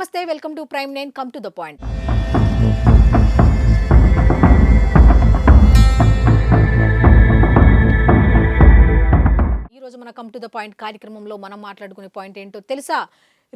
నమస్తే welcome to Prime Nine come to the point. ఈరోజు మన కమ్ టు ద పాయింట్ కార్యక్రమంలో మనం మాట్లాడుకునే పాయింట్ ఏంటో తెలుసా?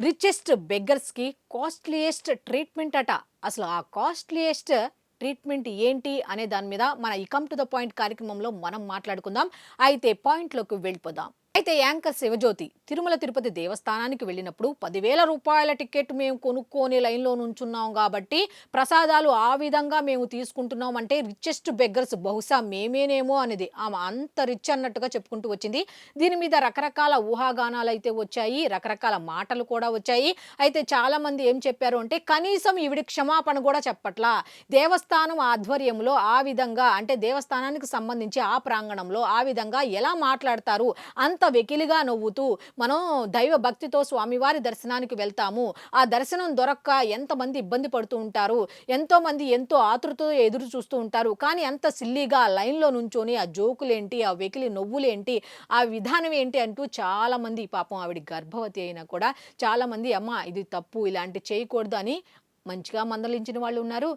రిచెస్ట్ బెగ్గర్స్కి కాస్ట్లీయెస్ట్ ట్రీట్మెంట్ అట. అసలు ఆ కాస్ట్లీయెస్ట్ ట్రీట్మెంట్ ఏంటి అనే దాని మీద మన ఈ కమ్ టు ద పాయింట్ కార్యక్రమంలో మనం మాట్లాడుకుందాం. అయితే పాయింట్లోకి వెళ్ళిపోదాం. అయితే యాంకర్ శివజ్యోతి తిరుమల తిరుపతి దేవస్థానానికి వెళ్ళినప్పుడు పదివేల రూపాయల టికెట్ మేము కొనుక్కొని లైన్లో నుంచున్నాం కాబట్టి ప్రసాదాలు ఆ విధంగా మేము తీసుకుంటున్నాం అంటే రిచెస్ట్ బెగ్గర్స్ బహుశా మేమేనేమో అనేది ఆమె అంత రిచ్ అన్నట్టుగా చెప్పుకుంటూ వచ్చింది. దీని మీద రకరకాల ఊహాగానాలు అయితే వచ్చాయి రకరకాల మాటలు కూడా వచ్చాయి. అయితే చాలామంది ఏం చెప్పారు అంటే కనీసం ఈవిడ క్షమాపణ కూడా చెప్పట్లా. దేవస్థానం ఆధ్వర్యంలో ఆ విధంగా అంటే దేవస్థానానికి సంబంధించి ఆ ప్రాంగణంలో ఆ విధంగా ఎలా మాట్లాడతారు? అంత వెకిలిగా నవ్వుతూ మనం దైవ భక్తితో స్వామివారి దర్శనానికి వెళ్తాము. ఆ దర్శనం దొరక్క ఎంతమంది ఇబ్బంది పడుతూ ఉంటారు. ఎంతోమంది ఎంతో ఆతృతతో ఎదురు చూస్తూ ఉంటారు. కానీ అంత సిల్లీగా లైన్లో నుంచొని ఆ జోకులేంటి ఆ వెకిలి నవ్వులేంటి ఆ విధానం ఏంటి అంటూ చాలామంది పాపం ఆవిడ గర్భవతి అయినా కూడా చాలామంది అమ్మ ఇది తప్పు ఇలాంటి చేయకూడదు అని మంచిగా మందలించిన వాళ్ళు ఉన్నారు.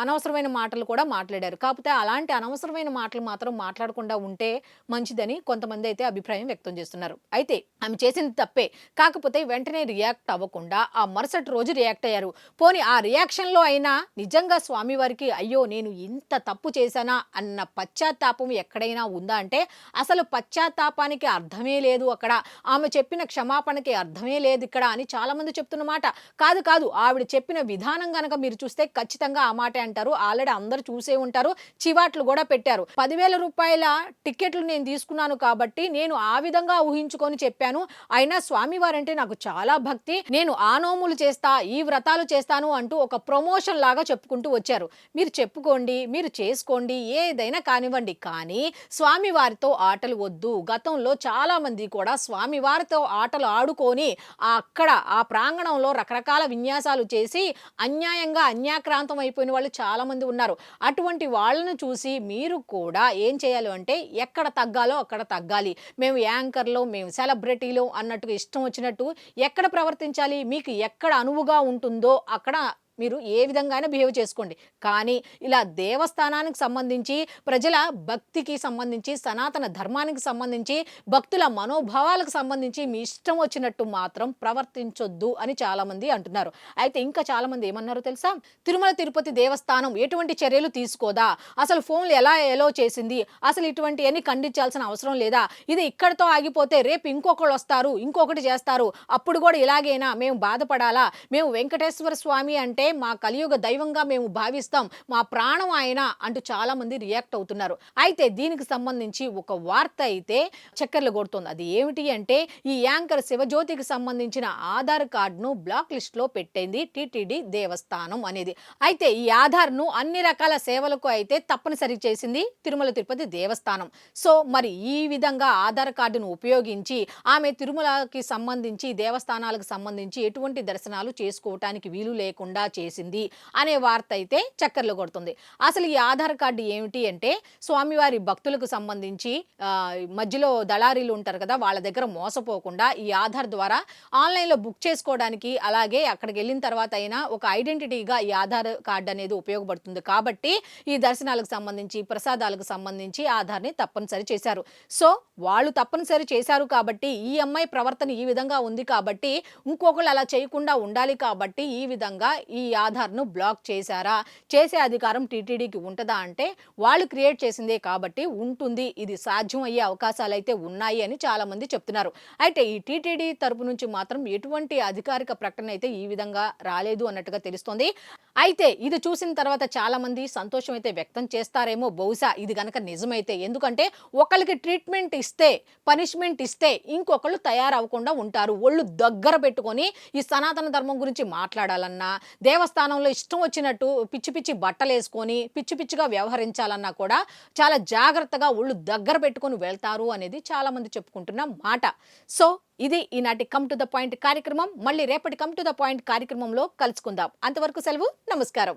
అనవసరమైన మాటలు కూడా మాట్లాడారు. కాకపోతే అలాంటి అనవసరమైన మాటలు మాత్రం మాట్లాడకుండా ఉంటే మంచిదని కొంతమంది అయితే అభిప్రాయం వ్యక్తం చేస్తున్నారు. అయితే ఆమె చేసింది తప్పే. కాకపోతే వెంటనే రియాక్ట్ అవ్వకుండా ఆ మరుసటి రోజు రియాక్ట్ అయ్యారు. పోనీ ఆ రియాక్షన్లో అయినా నిజంగా స్వామివారికి అయ్యో నేను ఇంత తప్పు చేశానా అన్న పశ్చాత్తాపం ఎక్కడైనా ఉందా అంటే అసలు పశ్చాత్తాపానికి అర్థమే లేదు అక్కడ. ఆమె చెప్పిన క్షమాపణకి అర్థమే లేదు ఇక్కడ అని చాలామంది చెప్తున్నమాట కాదు కాదు ఆవిడ చెప్పిన విధానం గనక మీరు చూస్తే ఖచ్చితంగా ఆ మాటే అంటారు. ఆల్రెడీ అందరు చూసే ఉంటారు. చివాట్లు కూడా పెట్టారు. పదివేల రూపాయల టికెట్లు నేను తీసుకున్నాను కాబట్టి నేను ఆ విధంగా ఊహించుకొని చెప్పాను. అయినా స్వామివారంటే నాకు చాలా భక్తి. నేను ఆ నోములు చేస్తా ఈ వ్రతాలు చేస్తాను అంటూ ఒక ప్రమోషన్ లాగా చెప్పుకుంటూ వచ్చారు. మీరు చెప్పుకోండి మీరు చేసుకోండి ఏదైనా కానివ్వండి. కానీ స్వామివారితో ఆటలు వద్దు. గతంలో చాలా మంది కూడా స్వామివారితో ఆటలు ఆడుకొని అక్కడ ఆ ప్రాంగణంలో రకరకాల విన్యాసాలు చేసి అన్యాయంగా అన్యాక్రాంతం అయిపోయిన వాళ్ళు చాలామంది ఉన్నారు. అటువంటి వాళ్ళను చూసి మీరు కూడా ఏం చేయాలి అంటే ఎక్కడ తగ్గాలో అక్కడ తగ్గాలి. మేము యాంకర్లో మేము సెలబ్రిటీలో అన్నట్టుగా ఇష్టం వచ్చినట్టు ఎక్కడ ప్రవర్తించాలి? మీకు ఎక్కడ అనువుగా ఉంటుందో అక్కడ మీరు ఏ విధంగానే బిహేవ్ చేసుకోండి. కానీ ఇలా దేవస్థానానికి సంబంధించి ప్రజల భక్తికి సంబంధించి సనాతన ధర్మానికి సంబంధించి భక్తుల మనోభావాలకు సంబంధించి మీ ఇష్టం వచ్చినట్టు మాత్రం ప్రవర్తించొద్దు అని చాలామంది అంటున్నారు. అయితే ఇంకా చాలామంది ఏమన్నారో తెలుసా? తిరుమల తిరుపతి దేవస్థానం ఎటువంటి చర్యలు తీసుకోదా? అసలు ఫోన్లు ఎలా ఎలో చేసింది? అసలు ఇటువంటివన్నీ ఖండించాల్సిన అవసరం లేదా? ఇది ఇక్కడితో ఆగిపోతే రేపు ఇంకొకళ్ళు వస్తారు ఇంకొకటి చేస్తారు. అప్పుడు కూడా ఇలాగైనా? మేము బాధపడాలా? మేము వెంకటేశ్వర స్వామి అంటే మా కలియుగ దైవంగా మేము భావిస్తాం మా ప్రాణం ఆయన అంటూ చాలామంది రియాక్ట్ అవుతున్నారు. అయితే దీనికి సంబంధించి ఒక వార్త అయితే చక్కర్లు కొడుతుంది. అది ఏమిటి అంటే ఈ యాంకర్ శివజ్యోతికి సంబంధించిన ఆధార్ కార్డును బ్లాక్ లిస్ట్లో పెట్టింది టీటీడీ దేవస్థానం అనేది. అయితే ఈ ఆధార్ను అన్ని రకాల సేవలకు అయితే తప్పనిసరి చేసింది తిరుమల తిరుపతి దేవస్థానం. సో మరి ఈ విధంగా ఆధార్ కార్డును ఉపయోగించి ఆమె తిరుమలకి సంబంధించి దేవస్థానాలకు సంబంధించి ఎటువంటి దర్శనాలు చేసుకోవటానికి వీలు లేకుండా చేసింది అనే వార్త అయితే చక్కర్లు కొడుతుంది. అసలు ఈ ఆధార్ కార్డు ఏమిటి అంటే స్వామివారి భక్తులకు సంబంధించి మధ్యలో దళారీలు ఉంటారు కదా వాళ్ళ దగ్గర మోసపోకుండా ఈ ఆధార్ ద్వారా ఆన్లైన్లో బుక్ చేసుకోవడానికి అలాగే అక్కడికి వెళ్ళిన తర్వాత అయినా ఒక ఐడెంటిటీగా ఈ ఆధార్ కార్డు అనేది ఉపయోగపడుతుంది. కాబట్టి ఈ దర్శనాలకు సంబంధించి ప్రసాదాలకు సంబంధించి ఆధార్ని తప్పనిసరి చేశారు. సో వాళ్ళు తప్పనిసరి చేశారు కాబట్టి ఈ అమ్మాయి ప్రవర్తన ఈ విధంగా ఉంది కాబట్టి ఇంకొకళ్ళు అలా చేయకుండా ఉండాలి కాబట్టి ఈ విధంగా ఈ ఆధార్ను బ్లాక్ చేశారా? చేసే అధికారం టీటీడీకి ఉంటుందా అంటే వాళ్ళు క్రియేట్ చేసిందే కాబట్టి ఉంటుంది. ఇది సాధ్యం అయ్యే అవకాశాలు అయితే ఉన్నాయి అని చాలామంది చెప్తున్నారు. అయితే ఈ టీటీడీ తరపు నుంచి మాత్రం ఎటువంటి అధికారిక ప్రకటన అయితే ఈ విధంగా రాలేదు అన్నట్టుగా తెలుస్తోంది. అయితే ఇది చూసిన తర్వాత చాలామంది సంతోషం అయితే వ్యక్తం చేస్తారేమో బహుశా. ఇది కనుక నిజమైతే ఎందుకంటే ఒకళ్ళకి ట్రీట్మెంట్ ఇస్తే పనిష్మెంట్ ఇస్తే ఇంకొకళ్ళు తయారవ్వకుండా ఉంటారు. ఒళ్ళు దగ్గర పెట్టుకొని ఈ సనాతన ధర్మం గురించి మాట్లాడాలన్నా దేవస్థానంలో ఇష్టం వచ్చినట్టు పిచ్చి పిచ్చి బట్టలు వేసుకొని పిచ్చి పిచ్చిగా వ్యవహరించాలన్నా కూడా చాలా జాగ్రత్తగా ఒళ్ళు దగ్గర పెట్టుకొని వెళ్తారు అనేది చాలామంది చెప్పుకుంటున్న మాట. సో ఇది ఈనాటి కమ్ టు ద పాయింట్ కార్యక్రమం. మళ్ళీ రేపటి కమ్ టు ద పాయింట్ కార్యక్రమంలో కలుసుకుందాం. అంతవరకు సెలవు నమస్కారం.